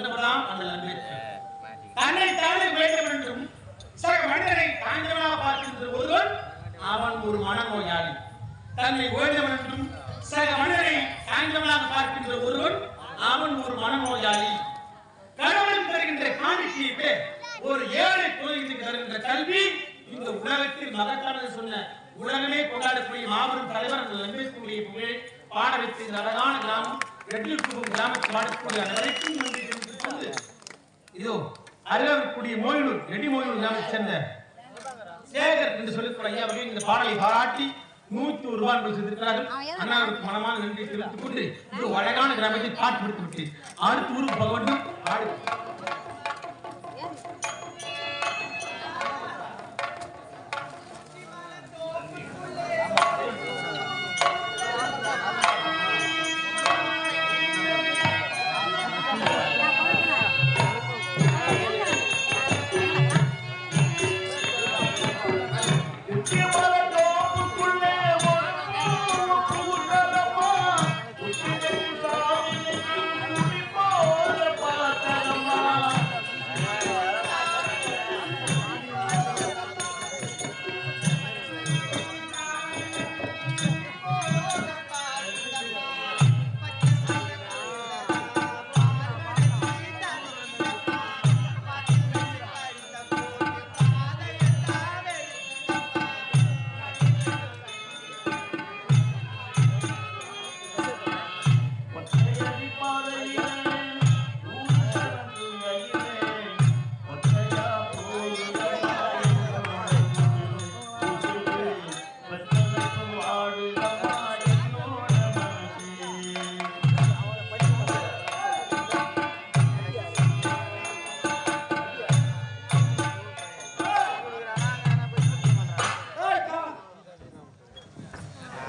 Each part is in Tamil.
என்று சொன்னவர்தான் அண்ணல் அம்பேத்கர் தன்னை தானே வேண்டும் என்றும் சக மனிதனை தாண்டவனாக பார்க்கின்ற ஒருவன் அவன் ஒரு மனநோயாளி. தன்னை வேண்டும் என்றும் சக மனிதனை தாண்டவனாக பார்க்கின்ற ஒருவன் அவன் ஒரு மனநோயாளி. கணவன் தருகின்ற காணிக்கையை ஒரு ஏழை கோயிலுக்கு தருகின்ற கல்வி இந்த உலகத்தில் மகத்தானது சொன்ன உலகமே கொண்டாடக்கூடிய மாபெரும் தலைவர் அந்த அம்பேத்கருடைய புகழை பாட வைத்து அழகான கிராமம் ரெட்டில் குடும்பம் கிராமத்தில் பாடக்கூடிய அனைவருக்கும் நன்றி. தெரிவித்துக் இதோ அருகக்கூடிய மோயிலூர் ரெடி மோயிலூர் கிராமத்தை சேர்ந்த சேகர் என்று சொல்லக்கூடிய ஐயா அவர்கள் இந்த பாடலை பாராட்டி நூத்தி ஒரு ரூபாய் என்று செய்திருக்கிறார்கள் அண்ணாவுக்கு மனமான நன்றி தெரிவித்துக் கொண்டு ஒரு அழகான கிராமத்தில் பாட்டு விட்டு விட்டு அடுத்து ஊருக்கு போக வேண்டும்.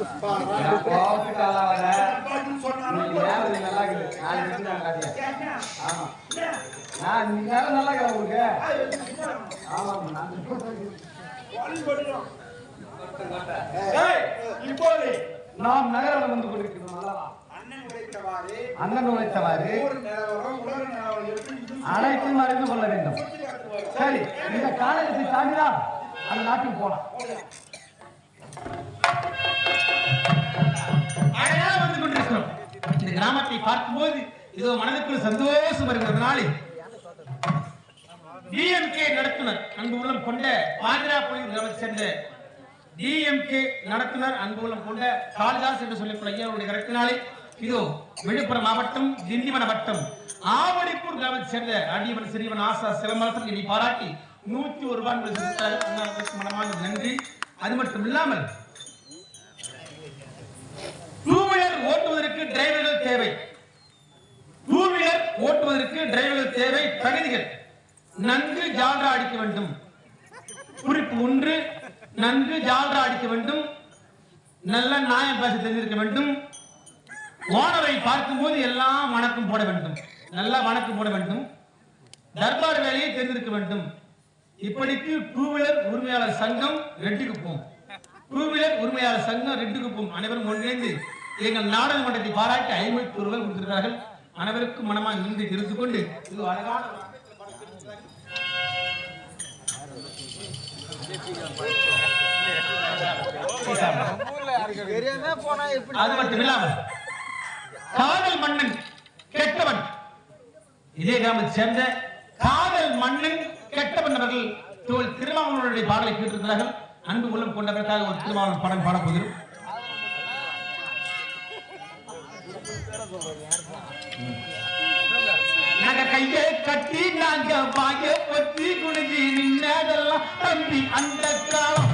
இருக்கா உங்களுக்கு? ஆமா, நான் ஏய், இப்போது நாம் நகரம் வந்து கொண்டிருக்கிறோம் அண்ணன் உழைத்தவாறு அனைத்தும் அறிந்து கொள்ள வேண்டும். சரி இந்த காலகட்டத்தை தாண்டினால் அந்த நாட்டுக்கு போலாம் அழகாக வந்து கொண்டிருக்கிறோம். இந்த கிராமத்தை பார்க்கும்போது இதோ மனதுக்குள் சந்தோஷம் வருகிறதுனாலே டிஎம்கே நடத்துனர் அன்பு உள்ளம் கொண்ட பாஜராபுரி கிராமத்தை சேர்ந்த டிஎம்கே நடத்துனர் அன்பு உள்ளம் கொண்ட காளிதாஸ் என்று சொல்லக்கூடிய ஐயாவுடைய கருத்தினாலே இதோ விழுப்புரம் மாவட்டம் திண்டிவன வட்டம் ஆவடிப்பூர் கிராமத்தை சேர்ந்த அடியவன் சிறியவன் ஆசா சிலம்பரசன் என்னை பாராட்டி நூத்தி ஒரு ரூபாய் என்று நன்றி. அது மட்டும் இல்லாமல் வீலர் ஓட்டுவதற்கு டிரைவர்கள் தேவை. டூ வீலர் ஓட்டுவதற்கு டிரைவர்கள் தேவை தகுதிகள். நன்கு ஜால்ரா அடிக்க வேண்டும். குறிப்பு ஒன்று நன்கு ஜால்ரா அடிக்க வேண்டும். நல்ல நியாயம் பேச தெரிந்திருக்க வேண்டும். ஓனரை பார்க்கும்போது எல்லாம் வணக்கம் போட வேண்டும். நல்லா வணக்கம் போட வேண்டும். தர்பார் வேலையை தெரிந்திருக்க வேண்டும். இப்படிக்கு டூ வீலர் உரிமையாளர் சங்கம் ரெட்டுக்கு குப்பம் டூ வீலர் உரிமையாளர் சங்கம் ரெட்டுக்கு குப்பம் அனைவரும் ஒன்றிணைந்து எங்கள் நாடாளுமன்றத்தை பாராட்டி ஐம்பத்தி ஒருவர் கொடுத்திருக்கிறார்கள். அனைவருக்கும் மனமாக நின்று இருந்து கொண்டு இது அழகான அது மட்டும் இல்லாமல் காதல் மன்னன் கெட்டவன். இதே கிராமத்தை சேர்ந்த காதல் மன்னன் கெட்டவன் அவர்கள் தோல் திருமாவளவனுடைய பாடலை கேட்டிருக்கிறார்கள். அன்பு உள்ளம் கொண்டவர்களுக்காக ஒரு திருமாவளவன் படம் பாடப்போகிறோம் நாங்க கைய கட்டி நாங்க வாய ஒத்தி குனிஞ்சி நின்னதெல்லாம் தம்பி அந்த காலம்.